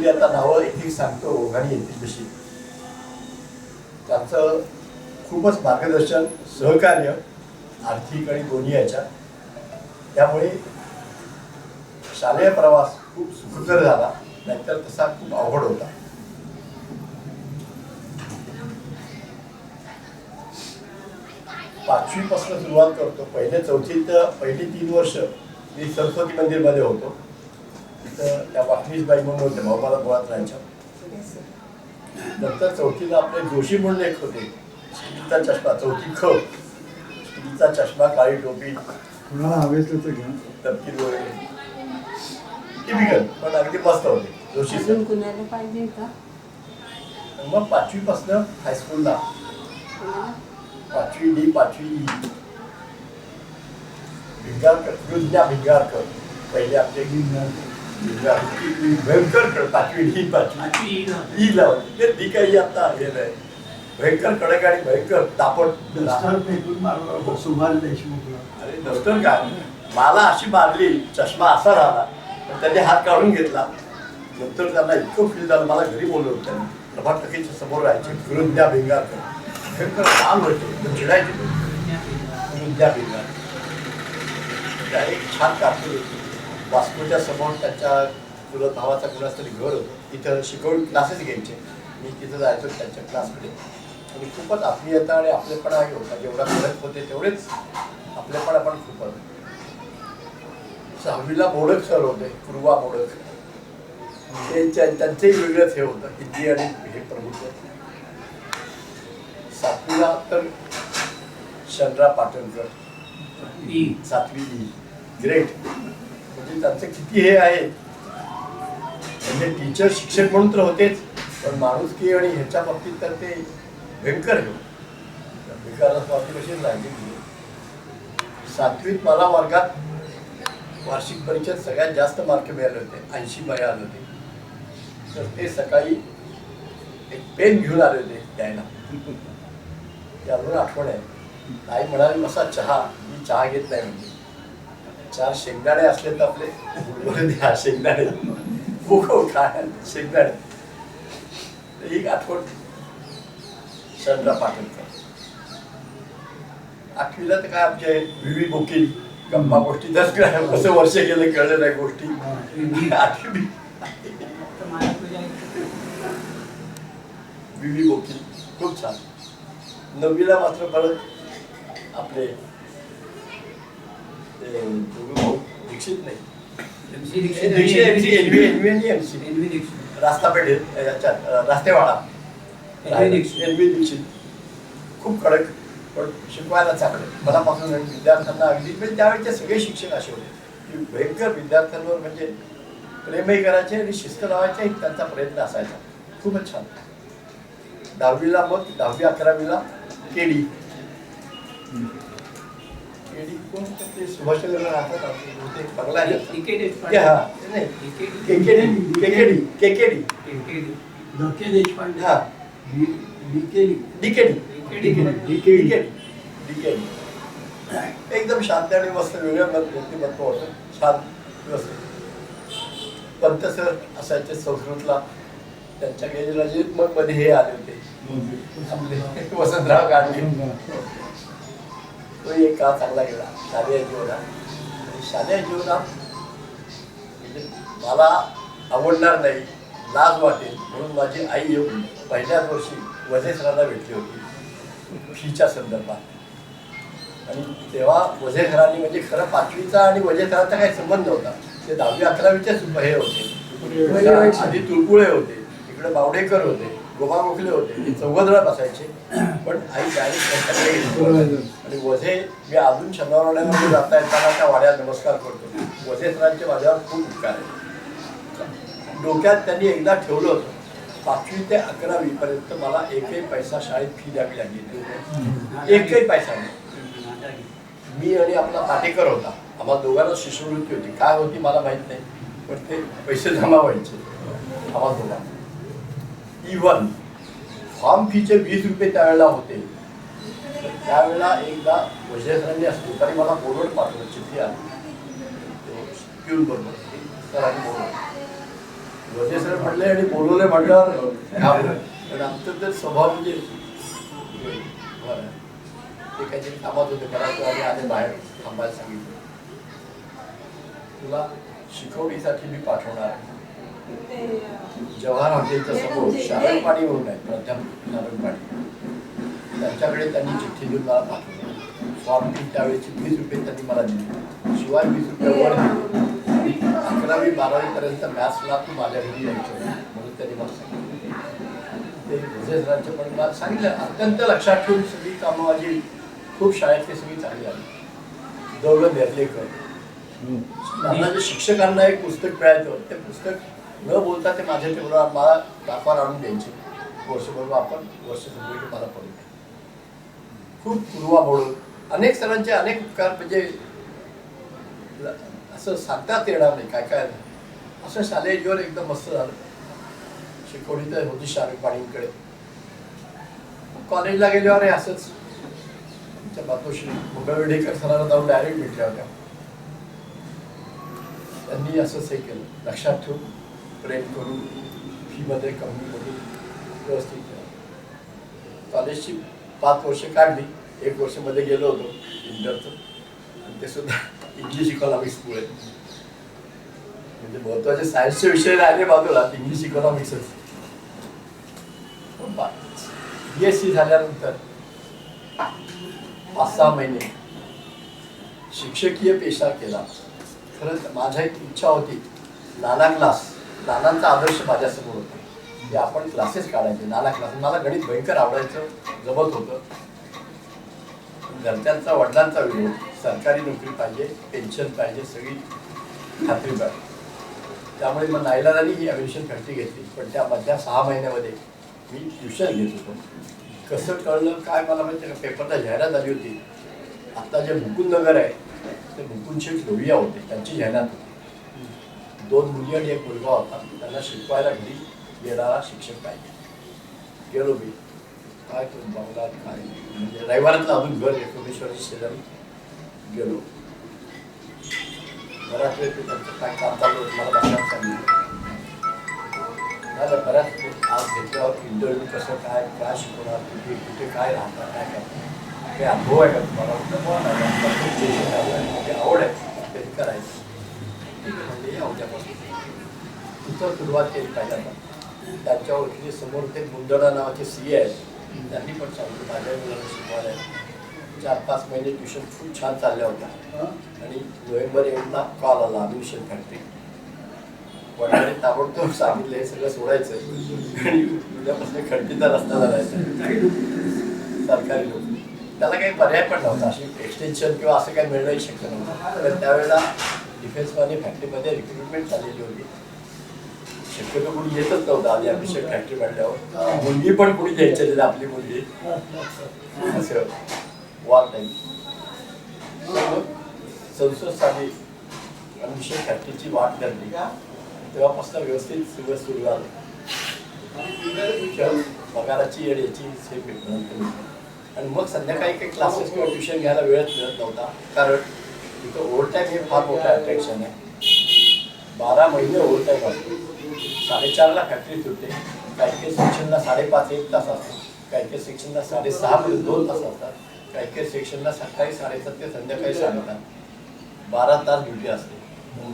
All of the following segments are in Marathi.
ऍक्च्युली आता नावं एक एक सांगतो ओघाणी येतील तशी. त्यांचं खूपच मार्गदर्शन सहकार्य आर्थिक आणि दोन्ही याच्या त्यामुळे शालेय प्रवास खूप सुखकर झाला नाहीतर तसा खूप अवघड होता. पाचवीपासून सुरुवात करतो. पहिले चौथीत पहिली तीन वर्ष मी सरस्वती मंदिरमध्ये होतो. तिथं त्या वाकणीसबाई म्हणून होते भाऊ मला मुळात राहायच्या नंतर चौथीला आपले जोशी म्हणून एक होते. स्टीलचा चष्मा चौथी ख. स्टीलचा चष्मा काळी टोपी. तर तपकीर वगैरे टिपिकल पण अगदी मस्त होते. जोशी मग पाचवीपासनं हायस्कूलला? पाचवी डी पाचवी ई. भिंगारकर विद्या भिंगारकर पहिले आमचे भिंगारकर. भयंकर पाचवी डी पाचवी. ई लावली. ते ती काही आता हे नाही भयंकर कडक आणि भयंकर तापट मारला सुभाष देशमुखला. अरे डॉक्टर काय मला अशी मारली चष्मा असा राहिला पण त्यांनी हात काढून घेतला. नंतर त्यांना इतकं फील झालं मला घरी बोलवलं त्यांनी प्रभात टकीच्या समोर राहायचे फिरून द्या भिंगारकर भयंकर लाल होते चिडायचे. फिरून द्या त्या एक छान कारकीर्द होती. वास्कोच्या समोर त्यांच्या चुलत भावाचा तरी घर होतं. तिथं शिकवून क्लासेस घ्यायचे. मी तिथं जायचो त्यांच्या क्लासकडे आणि खूपच आत्मीयता आणि आपलेपणाही होता जेवढा करत होते तेवढेच आपलेपणा पण खूप होतं. सहावीला मोडक सर होते पूर्वा मोडक. ते त्या- त्यांचंही वेगळंच हे होतं हिंदी आणि हे प्रभुत्व. सातवीला तर शनरा पाटणकर. सातवी. ग्रेट म्हणजे त्यांचं किती हे आहे? म्हणजे टीचर शिक्षक म्हणून तर होतेच. पण माणूस की आणि ह्याच्या बाबतीत तर ते भयंकर हे विकारास बाबतीत कशी राहिली सातवीत मला वर्गात वार्षिक परीक्षेत सगळ्यात जास्त मार्क मिळाले होते. ऐंशी मय आले होते. तर ते सकाळी एक पेन घेऊन आले होते द्यायला. त्यावरून आठवण आहे. आई म्हणाली असा चहा मी चहा घेत नाही म्हणजे चार शेंगदाणे असले तर आपले द्या शेंगदाणे. हो हो काय शेंगदाणे. एक आठवण. चंद्रा पाटणकर. आठवीला तर काय आमचे विवी बोकील गप्पा गोष्टी दस कसं वर्ष गेलं कळलं नाही गोष्टी. आठवी. विवी बोकील खूप छान. नववीला मात्र परत आपले दीक्षित नाही रास्ता पेठे रास्तेवाडा NV दीक्षित. खूप कडक पण शिकवायला चांगलं मनापासून आणि विद्यार्थ्यांना अगदी म्हणजे त्यावेळेचे सगळे शिक्षक असे होते की भयंकर विद्यार्थ्यांवर म्हणजे प्रेमही करायचे आणि शिस्त लावायचे त्यांचा प्रयत्न असायचा खूपच छान दहावीला मग दहावी अकरावीला केली केडी ते राहतात आपले आहे हा केकेडी केकेडी धके देशपांडे हा DKD DKD DKD. DKD DKD एकदम शांत आणि मस्त वेगळं मत व्यक्तिमत्व होतं छान व्यवस्थित पंत सर असायचे संस्कृतला त्यांच्या गेलेला जे मग मध्ये हे आले होते आपले वसंतराव गाडगे तो एक काळ चांगला गेला शालेय जीवनात. शालेय जीवनात म्हणजे मला आवडणार नाही लाज वाटेल म्हणून माझी आई येऊन पहिल्याच वर्षी वझे सरांना भेटली होती. फीच्या संदर्भात. आणि तेव्हा वझे सरांनी म्हणजे खरं पाचवीचा आणि वझे सरांचा काही संबंध नव्हता ते दहावी अकरावीचे हे होते. आधी तुळपुळे होते. इकडे बावडेकर होते. गोबा गोखले होते. चौघजण बसायचे. पण आई डायरेक्ट त्यांच्याकडे आणि वझे मी अजून शनिवारवाड्यामध्ये जाता येताना त्या वाड्यात नमस्कार करतो. वझे सरांचे माझ्यावर खूप उपकार आहे डोक्यात त्यांनी एकदा ठेवलं होतं. पाचवी ते अकरावी पर्यंत मला एकही पैसा शाळेत फी द्यावी लागली एकही पैसा नाही. मी आणि आपला पाटेकर होता. आम्हाला दोघांना शिष्यवृत्ती होती. काय होती मला माहीत नाही पण ते पैसे जमा व्हायचे. आम्हाला दोघांना. इव्हन फॉर्म फीचे वीस रुपये त्यावेळेला होते तर त्यावेळेला एकदा वैजयसरांनी असं दुपारी मला बोलवड पाठवलं चिठ्ठी आली पिऊन बरोबर सरांनी सर म्हणले आणि बोलवले म्हटल्यावर पण आमचं तर स्वभाव म्हणजे बरं. ते काहीतरी कामात होते बराच आणि आधी बाहेर थांबायला सांगितलं तुला शिकवणीसाठी मी पाठवणार आहे. जवाहर हॉटेलच्या समोर शारणपाणी म्हणून आहे प्रथम शारणपाणी त्यांच्याकडे त्यांनी चिठ्ठी देऊन मला पाठवलं. फॉर्म तीन त्यावेळेची वीस रुपये त्यांनी मला दिले. शिवाय वीस रुपये वर दिले. अकरावी बारावीपर्यंत मॅथ्सला तू माझ्या घरी यायचं. म्हणून त्यांनी मला सांगितलं. ते विजयसरांचे पण मला सांगितलं. अत्यंत लक्षात ठेवून सगळी कामं माझी. खूप शाळेतली सगळी चांगली आली दौलत नेर्लेकर जे शिक्षकांना एक पुस्तक मिळायचं ते पुस्तक न बोलता ते माझ्या टेबलवर मला दाखवार आणून द्यायचे वर्षभर आपण वर्ष संपले मला पडू खूप पूर्वा बोलून. अनेक सरांचे अनेक उपकार म्हणजे असं सांगतात येणार नाही काय काय असं शालेय जीवन एकदम मस्त झालं. शिकवणी तर होती शाहरुख पाणींकडे कॉलेजला गेल्यावर हे असंच. आमच्या बातोश्री मुंबईवेडेकर सरांना जाऊन डायरेक्ट भेटल्या होत्या. त्यांनी असंच हे केलं. लक्षात ठेवून. प्रेम करून फीमध्ये कमी करून व्यवस्थित केलं कॉलेजची पाच वर्ष काढली एक वर्षमध्ये गेलो होतो इंटरचं. आणि ते सुद्धा इंग्लिश इकॉनॉमिक्समुळे म्हणजे महत्त्वाचे सायन्सचे विषय राहिले बाजूला इंग्लिश इकॉनॉमिक्सच बी एस सी झाल्यानंतर पाच सहा महिने शिक्षकीय पेशा केला. खरंच माझ्या एक इच्छा होती नाना क्लास नानांचा आदर्श माझ्यासमोर होता. की आपण क्लासेस काढायचे. नाना क्लास मला गणित भयंकर आवडायचं जमत होतं. घरच्यांचा वडिलांचा विरोध सरकारी नोकरी पाहिजे पेन्शन पाहिजे सगळी खात्री पाहिजे. त्यामुळे मग नाईलाजानी ही ॲडमिशन खर्ची घेतली. पण त्या मधल्या सहा महिन्यामध्ये मी ट्युशन घेत होतो. कसं कळलं काय मला माहिती का? पेपरला जाहिरात आली होती. आत्ता जे मुकुंद नगर आहे ते मुकुंद शेख लोहिया होते. त्यांची जाहिरात होती. दोन मुली आणि एक मुलगा होता. त्यांना शिकवायला घरी गेला शिक्षक पाहिजे. गेलो मी. काय तो काय म्हणजे रविवारातलं अजून घर आहे शेजारी गेलो. बऱ्याच वेळ ते त्यांचं काय काम चालू होतं मला बघायला सांगितलं. मला बऱ्याच वेळ आज घेतल्यावर इंटरव्ह्यू कसं काय काय शिकवणार कुठे कुठे काय राहणार काय काय काही अनुभव आहे का तुम्हाला? आवड आवड आहे. ते करायचं. तिथं सुरुवात केली पहिल्यांदा त्यांच्यासमोर ते मुंदडा नावाचे सी आहेत त्यांनी पण सांगितलं माझ्या मुलांना शिकवायला चार पाच महिने ट्युशन खूप छान चालल्या होत्या आणि नोव्हेंबर एंडला कॉल आला ॲडमिशन फॅक्टरी वडिलांनी ताबडतोब सांगितलं हे सगळं सोडायचं आणि उद्यापासून खडकीचा रस्ता लावायचा सरकारी लोक. त्याला काही पर्याय पण नव्हता. अशी एक्सटेन्शन किंवा असं काही मिळणंही शक्य नव्हतं. तर त्यावेळेला डिफेन्समध्ये फॅक्टरीमध्ये रिक्रुटमेंट झालेली होती. शक्यतो कोणी येतच नव्हतं आधी अभिषेक फॅक्टरी काढल्यावर मुलगी पण कोणी द्यायची नाही आपली मुलगी. असं. वॉर टाईम चौसष्ट साली अभिषेक फॅक्टरीची वाट धरली. तेव्हापासून व्यवस्थित सगळं सुरू झालं. पगाराची आणि याची भेटणं आणि मग संध्याकाळी काही क्लासेस किंवा ट्युशन घ्यायला वेळच मिळत नव्हता. कारण तिथं ओव्हरटाईम हे फार मोठं अट्रॅक्शन आहे. बारा महिने ओव्हरटाईम असतो. साडेचारला फॅक्टरी सुटते. काही काही सेक्शनला साडेपाच एक तास असतात काही काही सेक्शनला साडेसहा ते दोन तास असतात. काही काही सेक्शनला सकाळी साडेसात ते संध्याकाळी साडेसात बारा तास ड्युटी असते.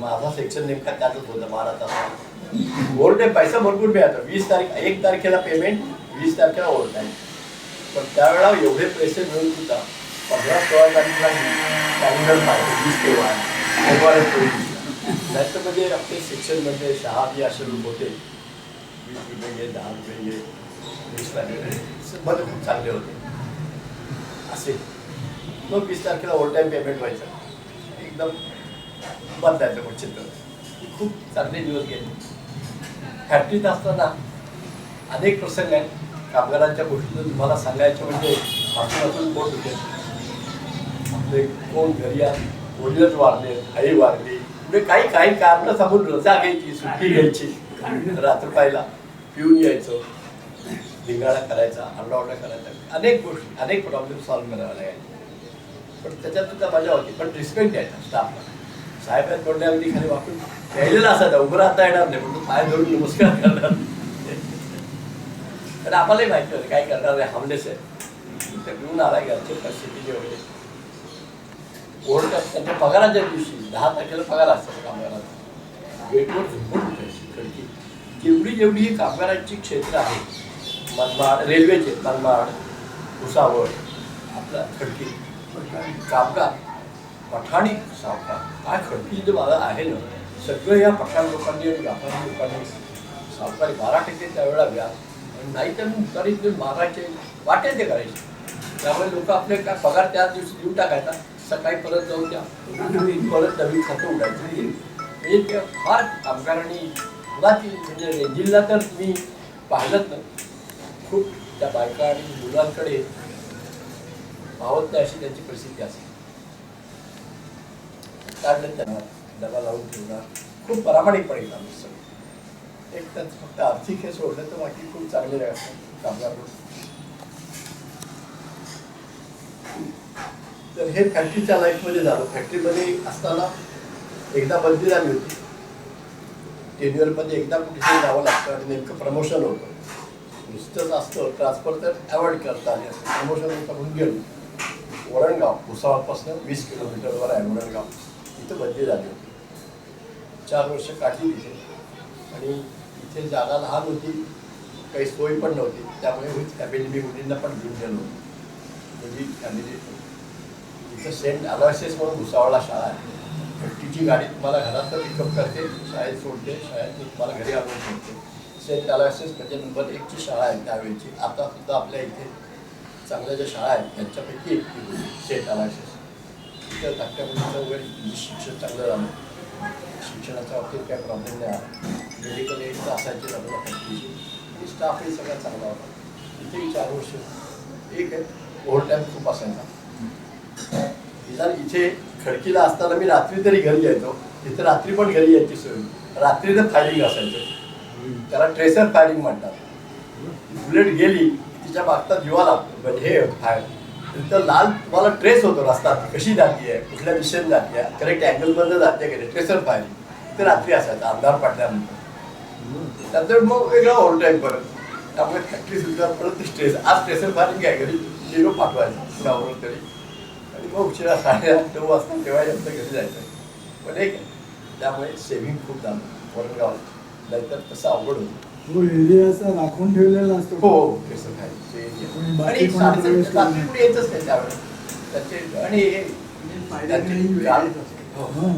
माझा सेक्शन नेमका त्यातच होता बारा तास. ओव्हर पैसा भरपूर मिळाला वीस तारीख एक तारखेला पेमेंट वीस तारखेला ओव्हरटाईम. पण त्यावेळेला एवढे पैसे मिळून सुद्धा पंधरा सोळा तारखेला कॅलेंडर पाहिजे वीस तेव्हा तेव्हाच होईल. म्हणजे आपले शिक्षणमध्ये शहा बी असे लोक होते. वीस रुपये घे दहा रुपये घे वीस रुपये खूप चांगले होते. असे. मग वीस तारखेला ओव्हर टाईम पेमेंट व्हायचं. एकदम बंद आहे मग चित्र खूप चांगले दिवस गेले. फॅक्टरीत असताना अनेक प्रसंग आहेत. कामगारांच्या गोष्टी तुम्हाला सांगायच्या म्हणजे वाचून वाचून पोट होते ते कोण घरी आहे? वडीलच वारले आई वारली. म्हणजे काही काही कारण सांगून रजा घ्यायची सुट्टी घ्यायची. रात्र पाहिला पिऊन यायचं. धिंगाणा करायचा आरडाओरडा करायचा. अनेक गोष्टी अनेक प्रॉब्लेम सॉल्व्ह करायला लागायचे पण त्याच्यात सुद्धा मजा होती. पण रिस्पेक्ट द्यायचा स्टाफला साहेब आहेत अगदी खाली वापरून खेळलेला असायचा उभं राहता येणार नाही म्हणून पाय धरून नमस्कार करणार पण आम्हालाही माहिती होतं काय करणार नाही हमलेस आहे तर घेऊन आला घरचे परिस्थिती जे वगैरे कोर्ट त्यांच्या पगाराच्या दिवशी दहा तारखेला पगार असतात कामगारांचा गेटवर झोपून उठायची खडकी. जेवढी जेवढी ही कामगारांची क्षेत्र आहे मनमाड रेल्वेचे मनमाड भुसावळ आपला खडकी. कामगार पठाणी सावकार. काय खडकी जे मला आहे ना? सगळं या पठाण लोकांनी आणि व्यापारी लोकांनी सावकारी बारा टक्के त्यावेळेला व्याज आणि नाही तर मग तरी ते मारायचे वाटे ते करायचे. त्यामुळे लोक आपले काय पगार त्याच दिवशी देऊन टाकायचा. सकाळी परत जाऊ द्या. परत नवीन खातं येईल म्हणजे ते फार कामगारांनी मुलातील म्हणजे जिल्हा तर मी पाहिलं ना खूप त्या बायका आणि मुलांकडे भावत नाही अशी त्यांची प्रसिद्धी असते काढलं त्यांना डबा लावून ठेवणार खूप प्रामाणिकपणे आम्ही सगळं. एक तर फक्त आर्थिक हे सोडलं तर बाकी खूप चांगले असतात कामगार म्हणून. तर हे फॅक्टरीच्या लाईफमध्ये झालं. फॅक्टरीमध्ये असताना एकदा बदली झाली होती. टेन्युअरमध्ये एकदा कुठेतरी जावं लागतं आणि नेमकं प्रमोशन होतं. नुसतंच असतं ट्रान्सफर तर अवॉइड करता आले असतं. प्रमोशन होतं गेलो. वरणगाव भुसावळपासून वीस किलोमीटरवर आहे वरणगाव. इथं बदली झाली होती. चार वर्ष काढली तिथे आणि इथे जागा लहान होती. काही सोय पण नव्हती. त्यामुळे विथ फॅमिली मी मुलींना पण घेऊन गेलो. मुली फॅमिली इथं सेंट अलोयसेस म्हणून भुसावळला शाळा आहे. तिची गाडी तुम्हाला घरात पिकअप करते शाळेत सोडते शाळेत तुम्हाला घरी आणून सोडते सेंट अलोयसेस म्हणजे नंबर एकची शाळा आहे त्यावेळेची. आता सुद्धा आपल्या इथे चांगल्या ज्या शाळा आहेत त्यांच्यापैकी एक सेंट अलायसेस तिथं धाकट्या मुलीचं वगैरे इंग्लिश शिक्षण चांगलं झालं. शिक्षणाच्या बाबतीत काय प्रॉब्लेम नाही आला. मेडिकल एड तर असायची आपल्याला फॅक्टरीची स्टाफही सगळा चांगला होता. तिथेही चार वर्ष. एक आहे ओव्हर टाईम खूप असायचा. निदान इथे खडकीला असताना मी रात्री तरी घरी यायचो. इथे रात्री पण घरी यायची सोय. रात्री तर फायरिंग असायचं. त्याला ट्रेसर फायरिंग म्हणतात. बुलेट गेली तिच्या मागचा जीवा लागतो. म्हणजे हे फायर तर लाल तुम्हाला ट्रेस होतो रस्ता. कशी जाती आहे? कुठल्या दिशेने जाते आहे? करेक्ट अँगलमधनं जाते करेक्ट ट्रेसर फायरिंग ते रात्री असायचं. अंधार पडल्यानंतर. त्यानंतर मग वेगळा ओव्हर टाईम परत. त्यामुळे फॅक्टरी सुद्धा परत स्ट्रेस आज ट्रेसर फायरिंग काय घरी. पाठवायचं तरी. मग उशिरा साडेआठ नऊ वाजता तेव्हा यांचं घरी जायचं. पण एक त्यामुळे सेव्हिंग खूप झालं. वरणगावात नाहीतर तसं अवघड होतं. तो एरिया असा राखून ठेवलेला असतो. हो खाय कोणी बाकी आणि येतच नाही. त्यावेळेस. त्याचे आणि हे गार्ड- हो. हं.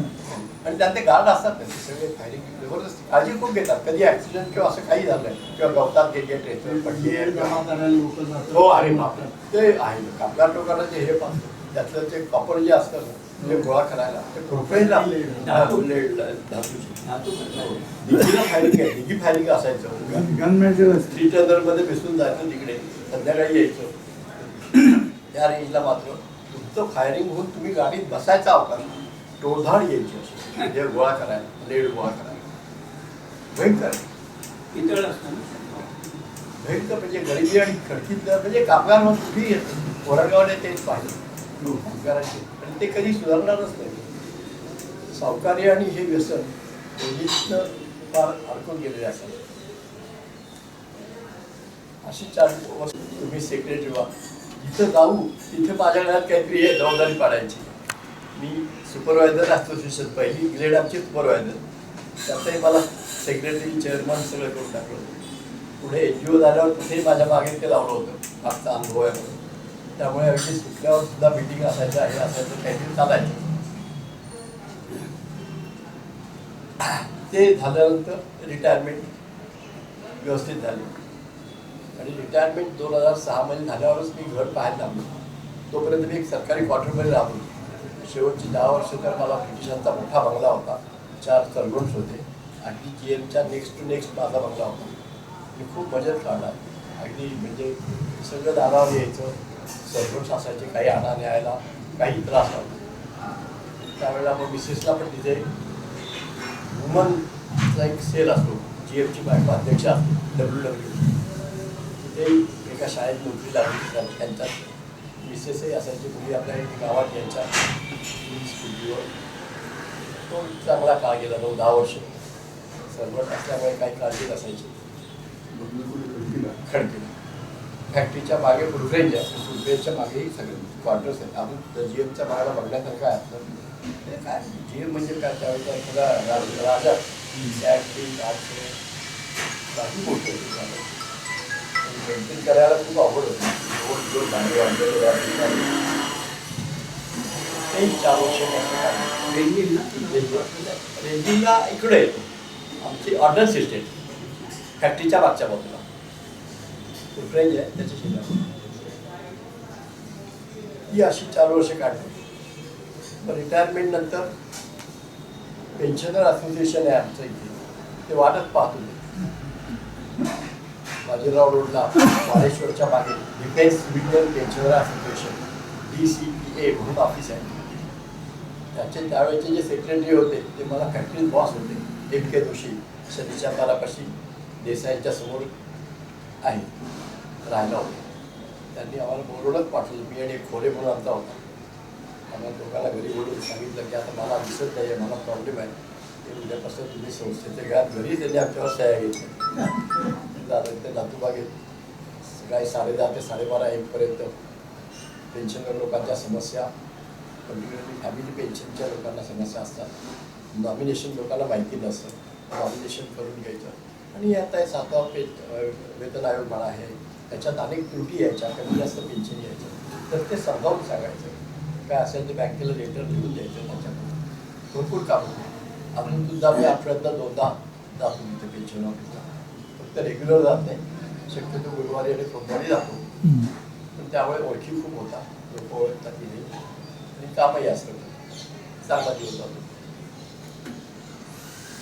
आणि त्यात ते गार्ड असतात ना ते सगळे फायरिंग जबरदस्ती काळजी खूप घेतात. कधी ऍक्सिडेंट किंवा असं काही झालं किंवा गवतात गेली ट्रेचर पडली आहे जमा किंवा- करायला लोक जातात. हो आहे बापरे. ते आहे. कामगार लोकांना ते हे पाहतो त्यातलं ते कॉपर जे असतं ना ते गोळा करायला ते प्रोफेल फायरिंग आहे फायरिंग असायचं. थ्री टेंडरमध्ये बेसून जायचं तिकडे. संध्याकाळी यायचं. त्या रेंजला मात्र तुमचं फायरिंग होऊन तुम्ही गाडीत बसायचा अवकाश टोळधाड यायची अशी. म्हणजे गोळा करायला लेड गोळा करायला. भयंकर. ना? भयंकर म्हणजे गरिबी आणि खडकीतलं म्हणजे कामगार मग कुठेही येतं वडगावने तेच पाहिजे कामगारांचे आणि ते कधी सुधारणारच नाही. सावकारी आणि हे व्यसन दोन्हीतनं फार अडकून गेलेले असतात अशी चार तुम्ही सेक्रेटरी व्हा जिथं जाऊ तिथे माझ्या घरात काहीतरी हे जबाबदारी पाडायची. मी सुपरवायझर असोसिएशन पहिली ग्रेड आमची सुपरवायझर त्यातही मला सेक्रेटरी चेअरमन सगळं करून टाकलं. पुढे एन जी ओ झाल्यावर कुठेही माझ्या मागे ते लावलं होतं. मागचा अनुभव आहे म्हणून. त्यामुळे अगदी सुटल्यावर सुद्धा मिटिंग असायचं आहे असायचं काहीतरी चालायचं. ते झाल्यानंतर रिटायरमेंट व्यवस्थित झाली. आणि रिटायरमेंट दोन हजार सहामध्ये झाल्यावरच मी घर पाहायला लागलो. तोपर्यंत मी एक सरकारी क्वार्टरमध्ये राहतो शेवटची दहा वर्ष तर मला ब्रिटिशांचा मोठा बंगला होता. चार सर्वंट्स होते. अगदी जी एमच्या नेक्स्ट टू नेक्स्ट माझा बंगला होता. मी खूप मजेत काढला. अगदी म्हणजे सगळं दारावर यायचं. सर्वंट्स असायचे काही आणा न्यायला काही त्रास नव्हता त्यावेळेला मग मिसेसला पण तिथे वुमनचा एक सेल असतो जी एमची बायको अध्यक्ष असते डब्ल्यू डब्ल्यू तिथे एका शाळेत नोकरी लागली त्या- त्यांच्यात मिसेसही असायची मुली आपल्या गावात यायच्या स्कूटीवर तो चांगला काळ गेला नऊ दहा वर्ष. सर्वट असल्यामुळे काही काळजी नसायची खडकी फॅक्टरीच्या मागे फुलफ्रेंज आहे. फुलफ्रेंजच्या मागेही सगळे क्वार्टर्स आहेत. आपण जी एमच्या मागाला बघण्यासारखं आहे. आपलं ते काय? जी एम म्हणजे काय? त्यावेळेचा एखादा राज- राजचे बाकी मोठे करायला खूप आवड होती. दोन दोन भांडे चार वर्ष रेंजिंगला इकडे. आमची ऑर्डर सिस्टेम फॅक्टरीच्या मागच्या बाजूला. फ्रेंज आहे त्याच्या शेजारी ती अशी चार वर्ष काढली. मग रिटायरमेंट नंतर पेन्शनर असोसिएशन आहे आमचं इथे. ते वाटत पाहतो होते बाजीराव रोडला वाडेश्वरच्या मागे defence civilian pensioner association D C P A म्हणून ऑफिस आहे. त्याचे त्यावेळेचे जे सेक्रेटरी होते ते मला फॅक्टरी बॉस होते एम के जोशी. सतीच्या पालापाशी देसाईंच्या समोर आहे. राहिला होता. त्यांनी आम्हाला बोलवलंच पाठवलं. मी आणि एक खोरे म्हणून आमचा होता. आम्हाला दोघांना घरी बोलून सांगितलं की आता मला दिसत नाही आहे मला प्रॉब्लेम आहे. ते उद्यापासून तुम्ही संस्थेचे घ्या. घरी त्यांनी आमच्यावर सह्या घेतल्या. दादा ते नातूबागेत सकाळी साडेदहा ते साडेबारा एकपर्यंत पेन्शनर लोकांच्या समस्या. पर्टिक्युलरली फॅमिली पेन्शनच्या लोकांना समस्या असतात. नॉमिनेशन लोकांना माहिती नसतं. नॉमिनेशन करून घ्यायचं. आणि आता सातवा पे वेतन आयोग म्हणा आहे त्याच्यात अनेक त्रुटी यायच्या कमी जास्त पेन्शन यायचं. तर ते समजावून सांगायचं. काय असेल ते बँकेला लेटर लिहून द्यायचं त्याच्यात भरपूर काम होतं. अजून सुद्धा मी आठवड्यातनं दोनदा जातो तिथे पेन्शन ऑफिसला फक्त रेग्युलर जात नाही. शक्यतो गुरुवारी आणि सोमवारी जातो. पण त्यामुळे ओळखी खूप होता लोक ओळखतात तिथे. आणि कामही असतं चांगला दिवस जातो.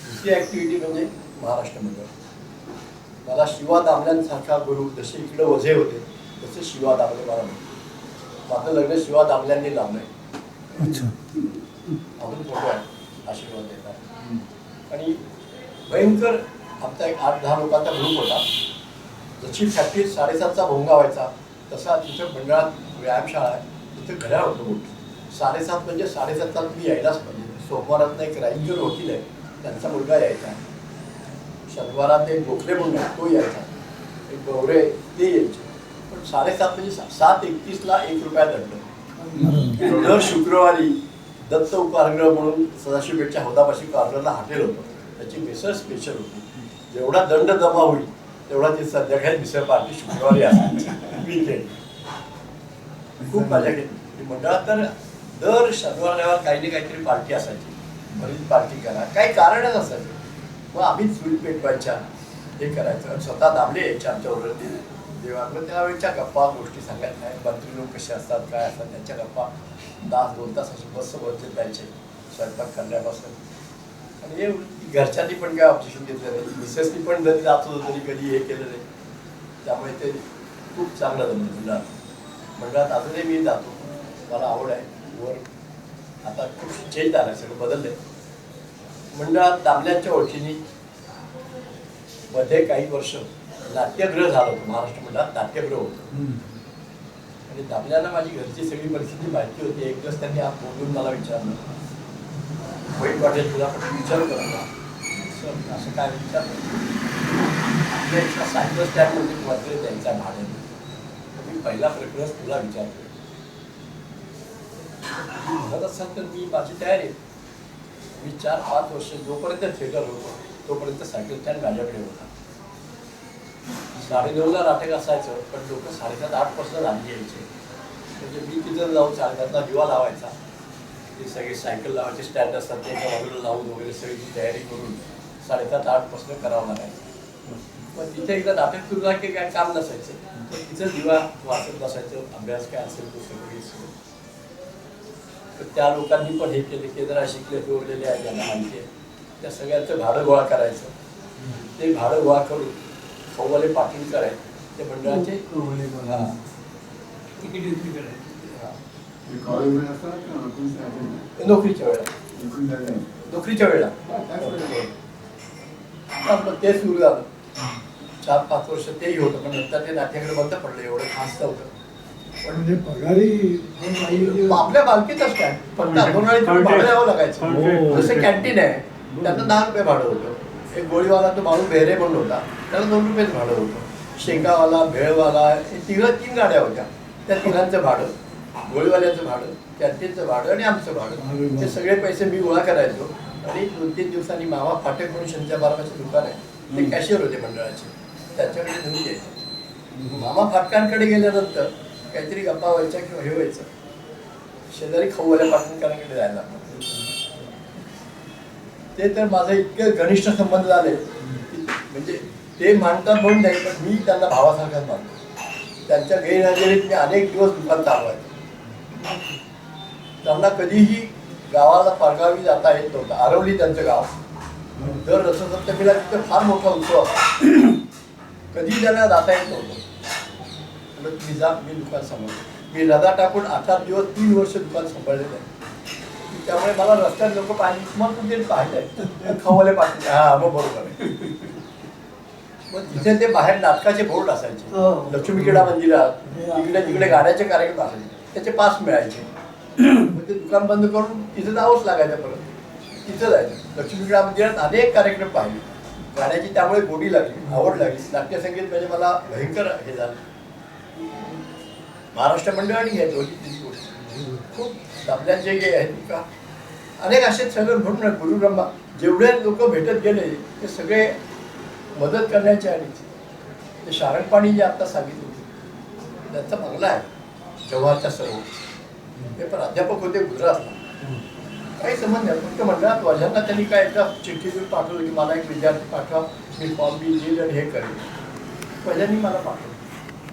दुसरी ॲक्टिव्हिटी म्हणजे महाराष्ट्र मंडळ. मला शिवा दामल्यांसारखा गुरु जसे इकडे वझे होते तसे शिवा दामले मला म्हणते. माझं लग्न शिवा दामल्यांनी लावलं आहे अच्छा. अजून फोटो आहे आशीर्वाद देतात. आणि भयंकर आमचा एक आठ दहा लोकांचा ग्रुप होता. जशी फॅक्टरी साडेसातचा भोंगा व्हायचा तसा तिथं मंडळात व्यायामशाळा आहे. तिथे घड्याळ होतं मोठं. साडेसात म्हणजे साडेसातला तुम्ही यायलाच पाहिजे. सोमवारात एक राईंकर वकील आहे त्यांचा मुलगा यायचा. शनिवारात एक गोखले म्हणून तो यायचा. एक गौरे ते यायचे. पण साडेसात म्हणजे सात एकतीसला एक रुपया दंड. दर शुक्रवारी दत्त उपाहारगृह म्हणून सदाशिवपेठच्या हौदापाशी कॉर्नरला हॉटेल होतं. त्याची मिसळ स्पेशल होती. जेवढा दंड जमा होईल तेवढा ती संध्याकाळी मिसळ पार्टी शुक्रवारी असायची वीकेंड खूप मजा घेतली मंडळात तर दर शनिवार काही ना काहीतरी पार्टी असायची. बरीच पार्टी करा. काही कारणच असायचं. मग आम्हीच चुली पेटवायच्या हे करायचं. आणि स्वतः दाबले यायचे आमच्याबरोबर ते देवा त्यावेळेच्या गप्पा गोष्टी सांगत नाही. मंत्री लोक कसे असतात काय असतात त्यांच्या गप्पा तास दोन तास असे बस वरचे जायचे. स्वयंपाक करण्यापासून. आणि हे घरच्यांनी पण काय ऑब्जेक्शन घेतलं नाही. मिसेसनी पण जरी जात होतं तरी कधी हे केलं नाही. त्यामुळे ते खूप चांगलं जमलं मंडळात मंडळात अजूनही मी जातो. मला आवड आहे. वर आता खूप चेंज झालं सगळं बदललंय. मंडळात दामल्यांच्या ओळखीने मध्ये काही वर्ष नाट्यगृह झालं होतं महाराष्ट्र मंडळात नाट्यगृह होतं. आणि दामल्यांना माझी घरची सगळी परिस्थिती माहिती होती. एक दिवस त्यांनी आप बोलून मला विचारलं. वाईट वाटेल तुला पण विचार कर ना. असं काय विचारलं आपल्या सायकल वगैरे द्यायचा भाड्याने. मी पहिला प्रेफरन्स तुला विचारतो म्हणत असाल तर मी माझी तयारी आहे. मी चार पाच वर्ष जोपर्यंत थिएटर होतो तोपर्यंत सायकल स्टँड माझ्याकडे होता. साडेनऊला नाटक असायचं पण लोक साडेसात आठपासून आधी यायचे. म्हणजे मी तिथं जाऊन साडेसातला दिवा लावायचा. ते सगळे सायकल लावायचे स्टँड असतात त्याच्या बाजूला लावून वगैरे सगळीची तयारी करून साडेसात आठ करावं लागायचं. पण तिथे एकदा नाटक सुरू झालं की काय काम नसायचं. तर तिथं दिवा वाचत बसायचं अभ्यास काय असेल तो सगळी सगळं तर त्या लोकांनी पण हे केले की जरा शिकले जोडलेले आहे ज्यांना माहिती आहे. त्या सगळ्यांचं भाडं गोळा करायचं. ते भाडं गोळा करून खौवाले पाटील करायचे ते मंडळाचे हा, हा. नोकरीच्या वेळा नोकरी झाली. नोकरीच्या हा, वेळेला. आपलं ते सुरू झालं. चार पाच वर्ष तेही होतं पण नंतर ते नाट्याकडे बंद पडलं एवढं खास नव्हतं. म्हणजे पगारी हो, आपल्या मालकीतच काय फक्त भाडं द्यावं लागायचं. हो. जसं कॅन्टीन आहे त्यांना दहा रुपये भाडं होतं. एक गोळीवाला तो माणूस बेहरे म्हणून होता. त्याला दोन रुपयेच भाडं होतं. शेंगावाला भेळवाला हे तिघं तीन गाड्या होत्या. त्या तिघांचं भाडं गोळीवाल्याचं भाडं कॅन्टीनचं भाडं आणि आमचं भाडं. ते सगळे पैसे मी गोळा करायचो. आणि दोन तीन दिवसांनी मामा फाटे म्हणून शंच्या बारामाचे दुकान आहे. ते कॅशियर होते मंडळाचे. त्याच्याकडे घेऊन यायचे. मामा फाटकांकडे गेल्यानंतर काहीतरी गप्पा व्हायच्या किंवा हे व्हायचं. शेजारी खाऊवाल्या पाटणकरांकडे जायला. ते तर माझं इतके घनिष्ठ संबंध झाले म्हणजे ते मानतात म्हणून नाही पण मी त्यांना भावासारखाच मानतो. त्यांच्या गैरहजेरीत मी अनेक दिवस दुकान चालवायचो त्यांना कधीही गावाला परगावी जाता येत नव्हतं. आरवली त्यांचं गाव. दर रथसप्तमीला तिथे फार मोठा उत्सव असतो. कधीही त्यांना जाता येत नव्हतं. तुम्ही जा मी दुकान सांभाळतो. मी रजा टाकून अठरा दिवस तीन वर्ष दुकान सांभाळलेलं आहे. त्यामुळे मला रस्त्यात लोक पाहिजे मग तुझे पाहिजे खवले पाहिजे हा मग बरोबर आहे. मग तिथे ते बाहेर नाटकाचे बोर्ड असायचे. हो. लक्ष्मी क्रीडा मंदिरात तिकडे तिकडे गाण्याचे कार्यक्रम असायचे. त्याचे पास मिळायचे. मग ते दुकान बंद करून तिथे जावंच लागायचं परत. तिथं जायचं. लक्ष्मी क्रीडा मंदिरात अनेक कार्यक्रम पाहिले. गाण्याची त्यामुळे गोडी लागली आवड लागली. नाट्यसंगीत म्हणजे मला भयंकर हे झालं. महाराष्ट्र मंडळ घ्यायचं होती ती खूप दाबल्यांचे जे आहेत का? अनेक असे सगळं म्हणून गुरु ब्रह्मा जेवढे लोक भेटत गेले ते सगळे मदत करण्याचे आणि ते शारणपाणी जे आता सांगितले होते त्यांचा बंगला आहे जव्हारच्या सर्व. ते पण अध्यापक होते गुजरातला. काही संबंध नाही फक्त मंडळात वाजांना त्यांनी काय एकदा चिठ्ठी देऊन पाठवलं की मला एक विद्यार्थी पाठवा मी फॉर्म बी लिहिलं हे करेन. वजांनी मला पाठवलं.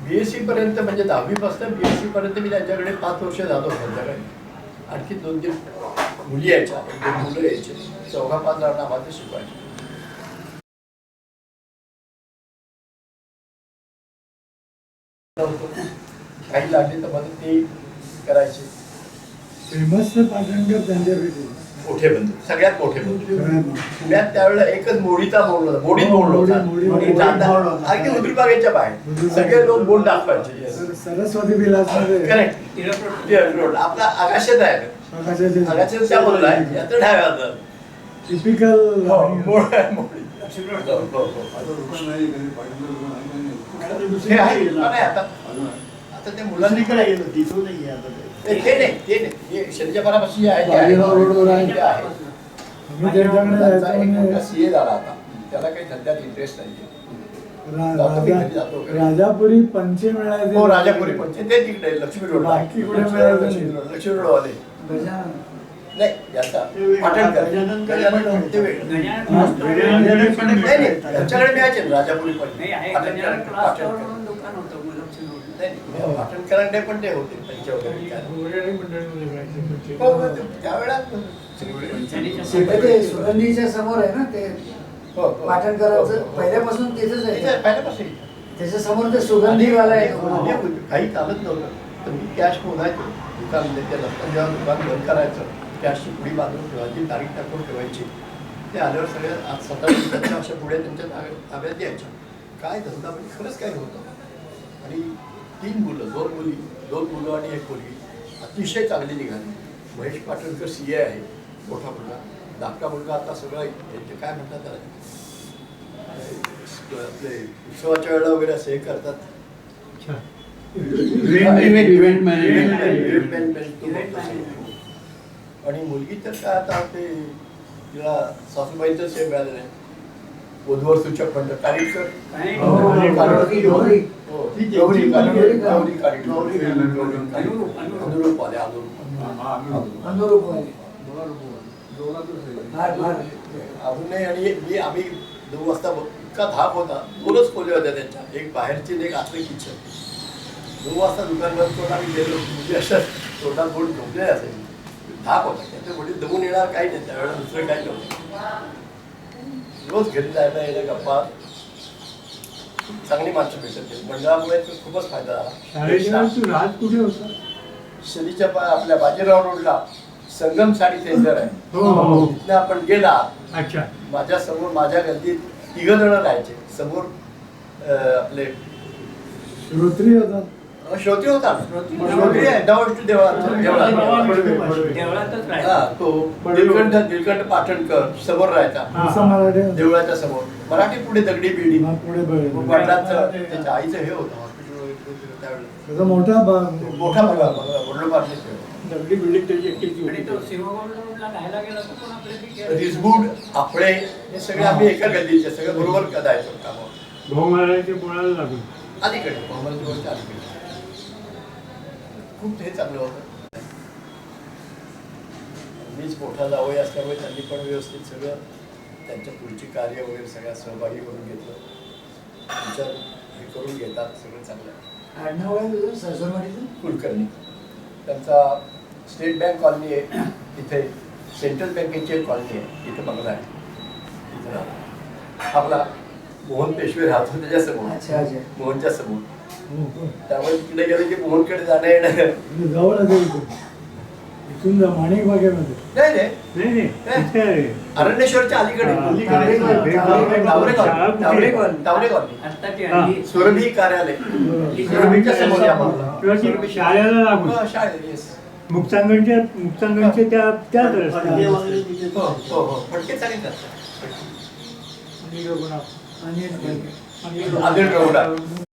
बी एस सीपर्यंत म्हणजे दहावीपासून बी एस सीपर्यंत मी त्यांच्याकडे पाच वर्ष जातो त्यांच्याकडे आणखी दोन तीन मुली यायच्या दोन मुलं यायचे. चौघा पाच जणांना आम्हाला शिकवायचे. काही लागले तर मग ते करायचे. फेमस पाटणकर त्यांच्या भेटी मोठे बंधू सगळ्यात मोठे बंधू. पुण्यात त्यावेळेला एकच मोडीचा होता. मोडीत हो, बोर्ड होता. अगदी उदरबागेच्या बाहेर. सगळे लोक तर दाखवायचे. सरस्वती विलासमध्ये करेक्ट रोड आपला आकाशात आहे. आकाशात त्या बोलला आहे. याचं डाव्यात टिपिकल हो, आहे. हो, हो, हो. आता आहे? आता आता. अजून आहे. आता ते मुलांनी दुसरीकडे गेलो तिथून नाही आता. ते. नाही ते नाही हे शनीच्या आहे आहे. रोडवर आम्ही त्यांच्याकडे त्यांचा जायचो एक म्हणजे मोठा सीए झाला आता त्याला काही धंद्यात इंटरेस्ट नाही रा- जातो मी घरी राजा- जातो वगैरे. राजापुरी पंचे मिळायचे हो राजापुरी पण ते ते तिकडे लक्ष्मी रोड बाकी कुठे मिळायचं लक्ष्मी नाही. रोड लक्ष्मी रोड वाले. नाही याचा. पाटणकर गजानन पण ते वेगळं. गजानन हा, क्लास गजानन पण नाही नाही त्यांच्याकडे मिळायचे ना, राजापुरी पण नाही आहे गजानन पाटणकर. दुकान होतं लक्ष्मीरोड. नाही, नाही, पाटणकरांकडे पण ते होते त्यांच्या वगैरे काय. हो, हो, त्यावेळेला सुगंधीच्या समोर आहे ना ते हो, हो, हो. पहिल्यापासून तिथेच तिथे आहे पहिल्यापासून त्याच्यासमोर ते सुगंधीवाला आहे होती. काही चालत नव्हतं तर मी कॅश मोजायचो दुकान ते लग्न जेव्हा दुकान बंद करायचं कॅशची पुढी बांधून ठेवायची तारीख टाकून ठेवायची ते आल्यावर सगळ्या आज सतरा अशा पुढे त्यांच्या ताब्यात ताब्यात द्यायच्या काय धंदा म्हणजे खरंच काय होतं आणि तीन मुलं दोन मुली दोन मुलं आणि एक मुलगी अतिशय चांगली निघाली. महेश पाटणकर सी ए आहे मोठा मुलगा. धाकटा मुलगा आता सगळं यांचे काय म्हणतात त्याला? आपले उत्सवाच्या वेळेला वगैरे असं हे करतात. आणि मुलगी तर काय आता ते तिला सासूबाईंचंच हे मिळालं नाही वधूवर सूचक म्हणतात काय? हो. हो. हा, अजूनही आणि मी आम्ही दोन वाजता इतका धाक होता. दोनच खोल्या होत्या त्यांच्या. एक बाहेरची एक आतलं किचन. दोन वाजता दुकान बंद करून आम्ही गेलो. म्हणजे अशा तोंडात बोट झोपले असायचे. धाक होता. त्यांच्या वडील दमून येणार काही नाही. त्यावेळेला दुसरं काही नव्हतं. रोज घरी जायला यायला गप्पा. चांगली माणसं भेटत. मंडळामुळे खूपच फायदा झाला. वेळेस तू राज कुठे होता? शनीच्या आपल्या बाजीराव रोडला संगम साडी सेंटर आहे. हो, हो. तिथनं आपण गेला. अच्छा. माझ्यासमोर माझ्या गल्लीत तिघ जण राहायचे. समोर आपले श्रोत्री होता. अ, श्रोत्री होता श्रोत्री. श्रोत्री आहे. हा तो निलकंठ निलकंठ पाटणकर समोर राहायचा. देवळाच्या समोर. मराठी पुढे दगडी बिल्डिंग हा. वडिलांचं त्याच्या आईचं हे होतं. हॉस्पिटल होतं मोठा भाग. मोठा हे होतं. दगडी बिल्डिंग त्याची होती. रिसबूड आपळे हे सगळे आम्ही एका गल्लीचे सगळे बरोबर करायचो कामं भोंगाळ्याच्या पोळाला लागून अलीकडे अलीकडे खूप हे चांगलं होतं. मीच मोठा जावई असल्यामुळे त्यांनी पण व्यवस्थित सगळं त्यांच्या पुढची कार्य वगैरे सगळ्यात सहभागी करून घेतलं. विचार हे करून घेतात सगळं चांगलं. आडनाव आहे कुलकर्णी. त्यांचा स्टेट बँक कॉलनी आहे. तिथे सेंट्रल बँकेची एक कॉलनी आहे. तिथे बंगला आहे. तिथे. आपला मोहन पेशवे राहतो त्याच्यासमोर अच्छा अच्छा. मोहनच्या समोर. हो का? त्यामुळे तिकडे गेलं की मोहनकडे जाणं येणं. आहे इथून माणिक बागेमध्ये नाही नाही. अरण्येश्वरच्या अलीकडे. हा. हा. सुरभी कार्यालय. सुरभीच्या समोर शाळेला लागून. हो, शाळेत. मुक्तांगणच्या मुक्तांगणच्या त्या त्याच फडके रस्त्यावर वगैरे तिथे हो हो हो फडके चालीत आणि आदिल रघुनाथ